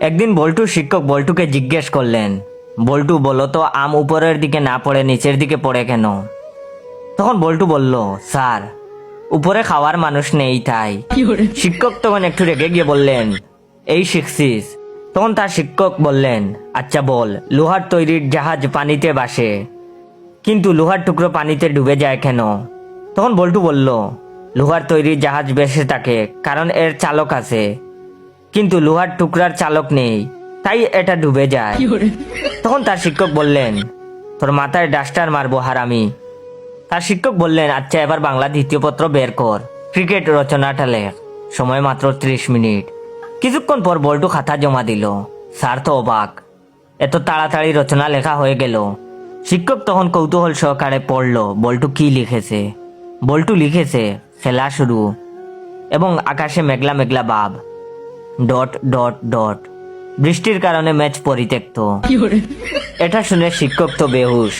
একদিন বল্টু শিক্ষক বল্টুকে জিজ্ঞেস করলেন বল্টু বলো তো আম উপরের দিকে না পড়ে নিচের দিকে পড়ে কেন? তখন বল্টু বলল স্যার উপরে খাওয়ার মানুষ নেই তাই। শিক্ষক তখন একটু রেগে গিয়ে বললেন এই শিখছিস? তখন তার শিক্ষক বললেন আচ্ছা বল লোহার তৈরির জাহাজ পানিতে বাসে কিন্তু লোহার টুকরো পানিতে ডুবে যায় কেন? তখন বল্টু বলল লোহার তৈরির জাহাজ বেসে থাকে কারণ এর চালক আছে। কিন্তু লোহার টুকরার চালক নেই। তাই এটা ডুবে যায়। তখন তার শিক্ষক বললেন তোর মাথায় ডাস্টার মারবো হারামি। তার শিক্ষক বললেন আচ্ছা এবার বাংলা দ্বিতীয় পত্র বের কর। ক্রিকেট রচনাটা লেখ। সময় মাত্র ত্রিশ মিনিট। কিছুক্ষণ পর বল্টু খাতা জমা দিল। স্যার তো অবাক। এত তাড়াতাড়ি রচনা লেখা হয়ে গেল। শিক্ষক তখন কৌতূহল সহকারে পড়ল বল্টু কি লিখেছে? বল্টু লিখেছে খেলা শুরু। এবং আকাশে মেঘলা মেঘলা ভাব ডট ডট ডট বৃষ্টির কারণে ম্যাচ পরিত্যক্ত। এটা শুনে শিক্ষক তো বেহুশ।